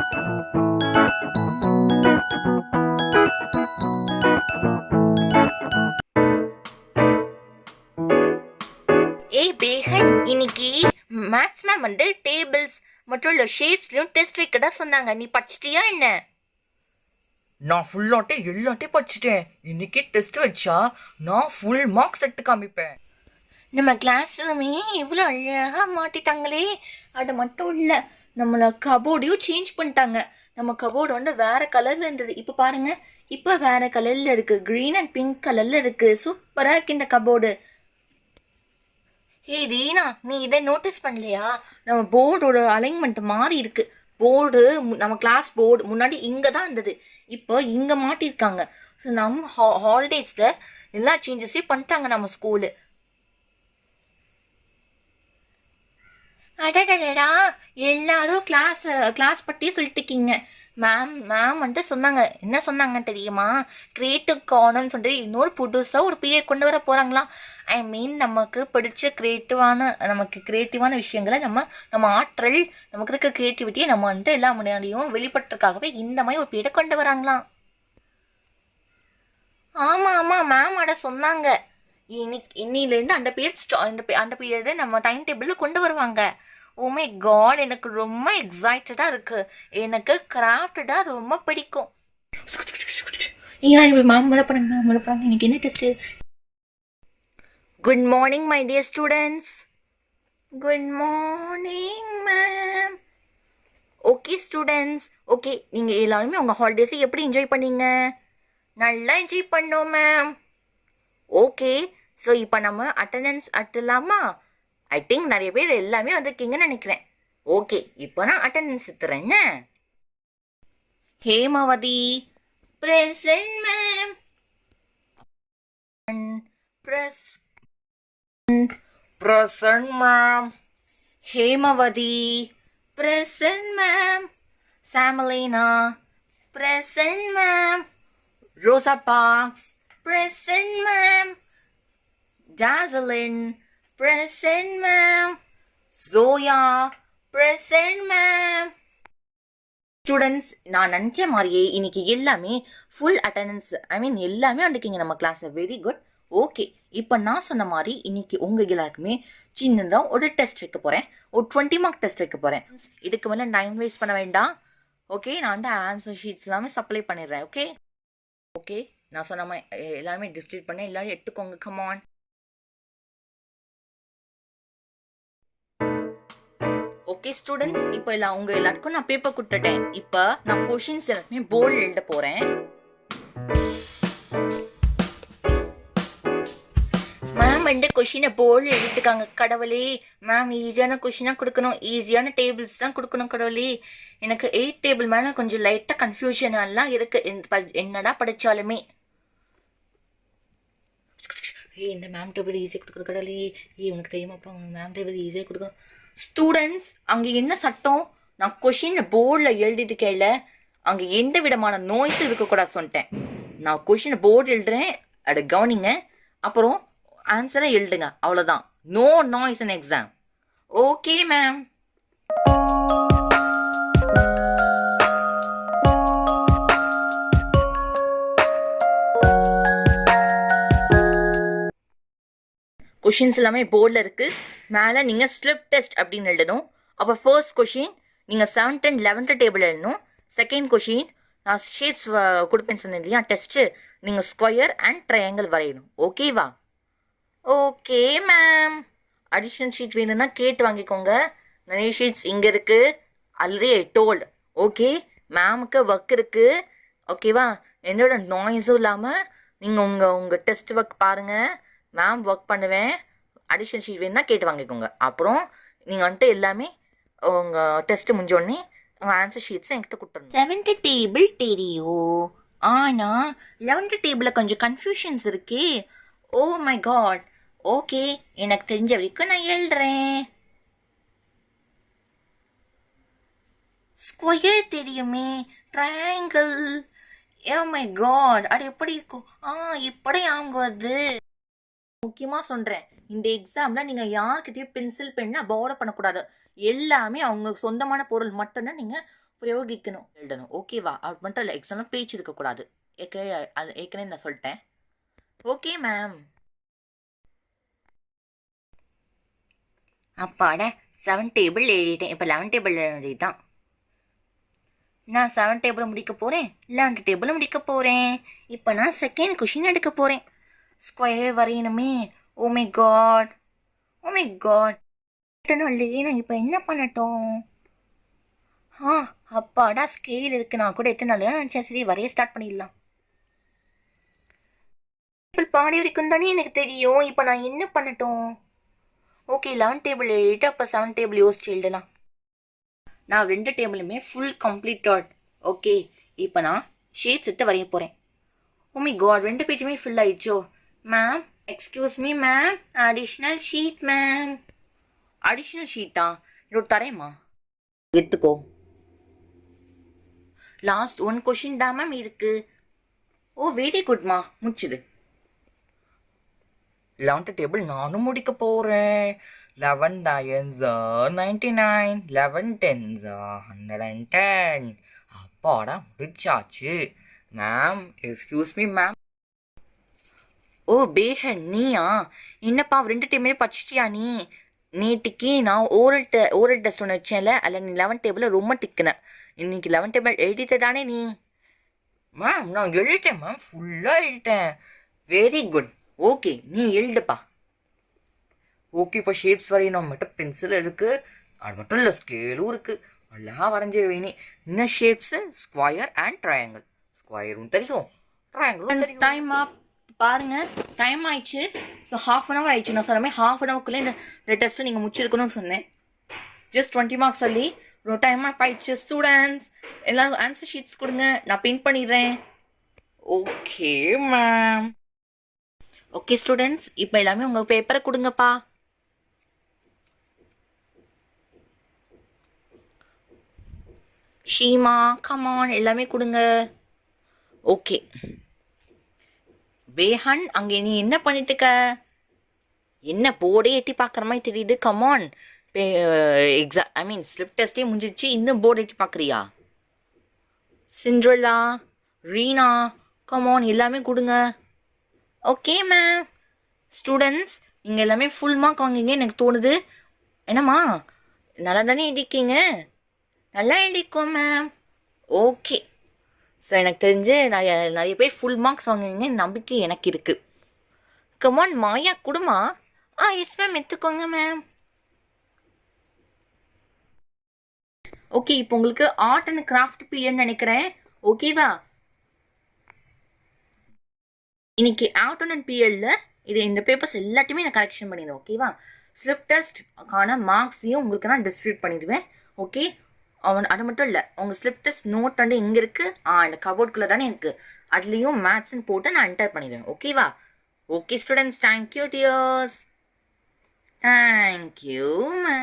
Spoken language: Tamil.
ஏய் பேகன் இன்னைக்கு மேத்ஸ் மேம் வந்து டேபிள்ஸ் மற்றும் இல்லை ஷேப்ஸ்லையும் டெஸ்ட் வைக்கதா சொன்னாங்க. நீ படிச்சிட்டியா என்ன? நான் ஃபுல்லாட்டே எல்லாத்தையும் படிச்சிட்டேன். இன்னைக்கு டெஸ்ட் வச்சா நான் ஃபுல் மார்க்ஸ் எடுத்து காமிப்பேன். நம்ம கிளாஸ் ரூமே இவ்வளோ அழகாக மாட்டிட்டாங்களே. அது மட்டும் இல்லை. நம்மளை கபோர்டையும் சேஞ்ச் பண்ணிட்டாங்க. நம்ம கபோர்டு வந்து வேற கலர்ல இருந்தது. இப்போ பாருங்க. இப்போ வேற கலர்ல இருக்கு. க்ரீன் அண்ட் பிங்க் கலர்ல இருக்கு. சூப்பராக இருக்கு இந்த கபோர்டு. ஏய் ரீனா நீ இதை நோட்டீஸ் பண்ணலையா? நம்ம போர்டோட அலைன்மெண்ட் மாறி இருக்கு. போர்டு நம்ம கிளாஸ் போர்டு முன்னாடி இங்கே தான் இருந்தது. இப்போ இங்கே மாட்டியிருக்காங்க ஸோ நம்ம ஹா ஹாலிடேஸில் எல்லா சேஞ்சஸையும் பண்ணிட்டாங்க நம்ம ஸ்கூலு அடடடடா. எல்லாரும் கிளாஸ் கிளாஸ் பற்றி சொல்லிட்டுருக்கீங்க. மேம் மேம் வந்துட்டு சொன்னாங்க. என்ன சொன்னாங்க தெரியுமா? கிரியேட்டிவ் கார்னர்னு சொல்லிட்டு இன்னொரு புதுசாக ஒரு பீரியட் கொண்டு வர போகிறாங்களாம் ஐ மீன் நமக்கு பிடிச்ச கிரியேட்டிவான நமக்கு கிரியேட்டிவான விஷயங்களை நம்ம நம்ம ஆற்றல் நமக்கு இருக்கிற கிரியேட்டிவிட்டியை நம்ம வந்துட்டு எல்லா முன்னாடியும் வெளிப்பட்டுறதுக்காகவே இந்த மாதிரி ஒரு பீரியட் கொண்டு வராங்களாம். ஆமாம் ஆமாம் மேம் அட சொன்னாங்க. இன்னைக்கு இன்னிலேருந்து அந்த பீரியட் ஸ்டா அந்த அந்த பீரியடை நம்ம டைம் டேபிளில் கொண்டு வருவாங்க. ஓமே காட் எனக்கு ரொம்ப எக்ஸைட்டடாக இருக்குது எனக்கு கிராஃப்ட் தான் ரொம்ப பிடிக்கும். ஏன் இப்படி மேம் வர போகிறாங்க இன்னைக்கு என்ன test good morning my dear students good morning ma'am okay students okay நீங்கள் எல்லாருமே உங்கள் ஹாலிடேஸை எப்படி என்ஜாய் பண்ணீங்க? நல்லா என்ஜாய் பண்ணோம் மேம் ஓகே ஸோ இப்போ நம்ம அட்டண்டன்ஸ் அட்டலாமா ஐ திங்க் நிறைய பேர் எல்லாமே வந்திருக்கீங்கன்னு நினைக்கிறேன். ஓகே இப்போ நான் அட்டண்டன்ஸ் எடுத்துறேன் Hemavathi present ma'am press present ma'am Hemavathi present ma'am சாமலினா. Present ma'am ரோசா box present ma'am Jocelyn present ma'am Joya present ma'am students நான் நினச்ச மாதிரியே இன்னைக்கு எல்லாமே ஃபுல் அட்டண்டன்ஸ் ஐ மீன் எல்லாமே வந்துருக்கீங்க நம்ம கிளாஸில் வெரி குட் ஓகே இப்போ நான் சொன்ன மாதிரி இன்னைக்கு உங்கள் எல்லாருக்குமே சின்னதாக ஒரு டெஸ்ட் வைக்க போகிறேன் ஒரு டுவெண்ட்டி மார்க் டெஸ்ட் வைக்க போகிறேன் இதுக்கு மேலே டைம் வேஸ்ட் பண்ண வேண்டாம். ஓகே நான் வந்து ஆன்சர் ஷீட்ஸ் எல்லாமே சப்ளை பண்ணிடுறேன். ஓகே ஓகே நான் சொன்ன மாதிரி எ- எல்லாமே டிஸ்ட்ரிட் பண்ணி எல்லாரும் எடுத்துக்கோங்க. கமான் ஓகே ஸ்டூடெண்ட்ஸ் இப்போ இல்லை உங்க எல்லாத்துக்கும் நான் பேப்பர் கொடுத்துட்டேன். இப்போ நான் கொஷின்ஸ் எல்லாத்தையுமே போர்டில் எழுத போறேன். மேம் வந்து கொஷினை போர்டில் எழுதிருக்காங்க கடவுளே மேம் ஈஸியான கொஷினாக கொடுக்கணும். ஈஸியான டேபிள்ஸ் தான் கொடுக்கணும் கடவுளே. எனக்கு எயிட் டேபிள் மேலே கொஞ்சம் லைட்டாக கன்ஃபியூஷனெல்லாம் இருக்கு. என்னடா படித்தாலுமே ஏய் இந்த மேம் டேபிள் ஈஸியாக கொடுக்குறது கடவுளே. ஏய் உனக்கு தெரியுமாப்பா உனக்கு மேம் டேபிள் ஈஸியாக கொடுக்கணும். ஸ்டூடெண்ட்ஸ் அங்கே என்ன சட்டம்? நான் கொஷின் போர்டில் எழுதிட்டு கேள. அங்கே எந்த விதமான நோய்ஸும் இருக்கக்கூடாது சொல்லிட்டேன். நான் கொஷின் போர்டு எழுதுறேன். அதை கவனிங்க. அப்புறம் ஆன்சரை எழுதுங்க. அவ்வளோதான் no noise and exam okay ma'am questions எல்லாமே போர்டில் இருக்குது மேலே நீங்கள் ஸ்லிப் டெஸ்ட் அப்படின்னு எழுதணும். அப்போ ஃபர்ஸ்ட் கொஷின் நீங்கள் செவன்த் அண்ட் லெவன்த்து டேபிள் எழுதணும். செகண்ட் கொஷின் நான் ஷேப்ஸ் கொடுப்பேன்னு சொன்னேன் இல்லையா டெஸ்ட்டு நீங்கள் ஸ்கொயர் அண்ட் ட்ரையாங்கிள் வரையணும். ஓகேவா ஓகே மேம் அடிஷனல் ஷீட் வேணும்னா கேட்டு வாங்கிக்கோங்க. நிறைய ஷீட்ஸ் இங்கே இருக்குது ஆல்ரெடி டோல்டு ஓகே மேமுக்கு ஒர்க் இருக்குது ஓகேவா என்னோட நாய்ஸும் இல்லாமல் நீங்கள் உங்கள் உங்கள் டெஸ்ட் ஒர்க் பாருங்கள் மேம் ஒர்க் பண்ணுவேன். அடிஷனல் ஷீட் வேணும்னா கேட்டு வாங்கிக்கோங்க. அப்புறம் நீங்கள் வந்துட்டு எல்லாமே உங்கள் டெஸ்ட்டு முடிஞ்சோடனே உங்கள் ஆன்சர் ஷீட்ஸை எங்கிட்ட கொடுத்துருங்க. செவன்த்து டேபிள் தெரியும். ஆனால் லெவன்த்து டேபிளில் கொஞ்சம் கன்ஃபியூஷன்ஸ் இருக்கே. ஓ மை காட் ஓகே எனக்கு தெரிஞ்ச வரைக்கும் நான் எழுதுறேன். ஸ்கொயர் தெரியுமே. ட்ரையாங்கிள் ஏ மை காட் அது எப்படி இருக்கும்? ஆ இப்படி ஞாபகம் வருது. முக்கியமாக சொல்கிறேன் இந்த எக்ஸாமில் நீங்கள் யார்கிட்டயும் பென்சில் பெண்ணை பவுடர் பண்ணக்கூடாது. எல்லாமே அவங்க சொந்தமான பொருள் மட்டும்தான் நீங்கள் பிரயோகிக்கணும். எழுதணும். ஓகேவா அது மட்டும் இல்லை எக்ஸாமில் பேச்சு இருக்கக்கூடாது ஏற்கனவே ஏற்கனவே நான் சொல்லிட்டேன். ஓகே மேம் அப்பாட செவன் டேபிள் எழுதிட்டேன். இப்போ லெவன் டேபிள் எழுதிதான் நான் செவன் டேபிள் முடிக்க போகிறேன் லெவன் டேபிளும் முடிக்க போகிறேன் இப்போ நான் செகண்ட் கொஷின் எடுக்க போகிறேன் square வரையணுமே. Oh my God oh my God இல்லையே நான் இப்போ என்ன பண்ணட்டும்? ஆ அப்பாடா ஸ்கேல் இருக்கு. நான் கூட எத்தனை நாள்? நினச்சேன் சரி வரைய ஸ்டார்ட் பண்ணிடலாம். இப்போ பாடி வரைக்கும் தானே எனக்கு தெரியும். இப்போ நான் என்ன பண்ணட்டும்? ஓகே லெவன் டேபிள் எழுதிட்டு அப்போ செவன் டேபிள் யோசிச்சு எழுதலாம். நான் ரெண்டு டேபிளுமே ஃபுல் கம்ப்ளீட்டட் ஓகே இப்போ நான் ஷேப்ஸ் எடுத்து வரைய போகிறேன் ஓமி oh காட் ரெண்டு பேஜுமே fill ஆயிடுச்சோ? Ma'am excuse me ma'am additional sheet ma'am additional ஷீட்டா இதோ தரேம்மா. எடுத்துக்கோ. லாஸ்ட் ஒன் கொஷின் தான் மேம் இருக்கு. ஓ வெரி குட்மா முடிச்சுது. லெவன்த்து டேபிள் நானும் முடிக்க போகிறேன் eleven டயன்ஸா ninety nine eleven tens are hundred and ten அப்பாடா முடிச்சாச்சு. Ma'am excuse me ma'am oh பேஹன் நீயா? என்னப்பா ரெண்டு டைமே படிச்சிட்டியா நீ? நேற்றுக்கு நான் ஓரல் டெ ஓரல் டெஸ்ட் ஒன்று வச்சேன்ல அதில் நீ லெவன் டேபிளில் ரொம்ப டிக்கினேன் இன்னைக்கு லெவன் டேபிள் எழுதிட்டு தானே நீ? மேம் நான் எழுதிட்டேன் மேம் ஃபுல்லாக எழுதிட்டேன். வெரி குட் ஓகே நீ எழுதுப்பா. ஓகே இப்போ ஷேப்ஸ் வரையணும் மட்டும் பென்சில் இருக்குது அது மட்டும் இல்லை ஸ்கேலும் இருக்குது அழகா வரைஞ்சி வைனி இன்னும் ஷேப்ஸு ஸ்கொயர் அண்ட் ட்ரையாங்கிள் ஸ்கொயரும் தெரியும். ட்ரையாங்கிளும் டைம் பாருங்க டைம் ஆயிடுச்சு. ஸோ ஹாஃப் அன் ஹவர் ஆயிடுச்சு. நான் சொன்ன ஹாஃப் அன் ஹவர்க்குள்ளே இந்த டெஸ்ட்டை நீங்கள் முடிச்சிருக்கணும்னு சொன்னேன். ஜஸ்ட் டுவெண்ட்டி மார்க்ஸ் சொல்லி ஒரு டைம் ஆப் ஆயிடுச்சு. ஸ்டூடெண்ட்ஸ் எல்லாரும் ஆன்சர் ஷீட்ஸ் கொடுங்க. நான் பின் பண்ணிடுறேன். ஓகே மேம் ஓகே ஸ்டூடெண்ட்ஸ் இப்போ எல்லாமே உங்கள் பேப்பரை கொடுங்கப்பா. ஷீமா கமான் எல்லாமே கொடுங்க. ஓகே வேஹான் அங்கே நீ என்ன பண்ணிட்டு இருக்க என்ன போர்டே எட்டி பார்க்குற மாதிரி தெரியுது? கமான் எக்ஸா ஐ மீன் ஸ்லிப் டெஸ்ட்டே முடிஞ்சிச்சு. இன்னும் போர்டு எட்டி பார்க்குறியா? சிண்ட்ரலா? ரீனா? கமான் எல்லாமே கொடுங்க. ஓகே மேம் ஸ்டூடெண்ட்ஸ் நீங்கள் எல்லாமே ஃபுல் மார்க் வாங்குங்க எனக்கு தோணுது. என்னம்மா? நல்லா தானே எழுதிக்கீங்க நல்லா எழுதிக்கோம் மேம் ஓகே ஸோ எனக்கு தெரிஞ்சு நிறைய நிறைய பேர் ஃபுல் மார்க்ஸ் வாங்குவீங்க நம்பிக்கை எனக்கு இருக்குது கமான் மாயா குடுமா? ஆ எஸ் மேம் எடுத்துக்கோங்க மேம் ஓகே இப்போ உங்களுக்கு ஆர்ட் அண்ட் கிராஃப்ட் பீரியட் நினைக்கிறேன். ஓகேவா இன்னைக்கு ஆஃப்டர்நூன் பீரியடில் இது இந்த பேப்பர்ஸ் எல்லாத்தையுமே நான் கலெக்ஷன் பண்ணிடுவேன் ஓகேவா ஸ்லிப் டெஸ்ட்க்கான மார்க்ஸையும் உங்களுக்கு நான் டிஸ்ட்ரிபியூட் பண்ணிடுவேன். ஓகே அவன் அது மட்டும் இல்லை உங்கள் ஸ்லிப் டெஸ்ட் நோட் வந்து எங்கே இருக்குது ஆ இந்த கபோர்டுக்குள்ளே தானே இருக்குது அதுலேயும் மேத்ஸ்ன்னு போட்டு நான் என்டர் பண்ணிடுவேன். ஓகேவா okay students thank you dears thank you ma'am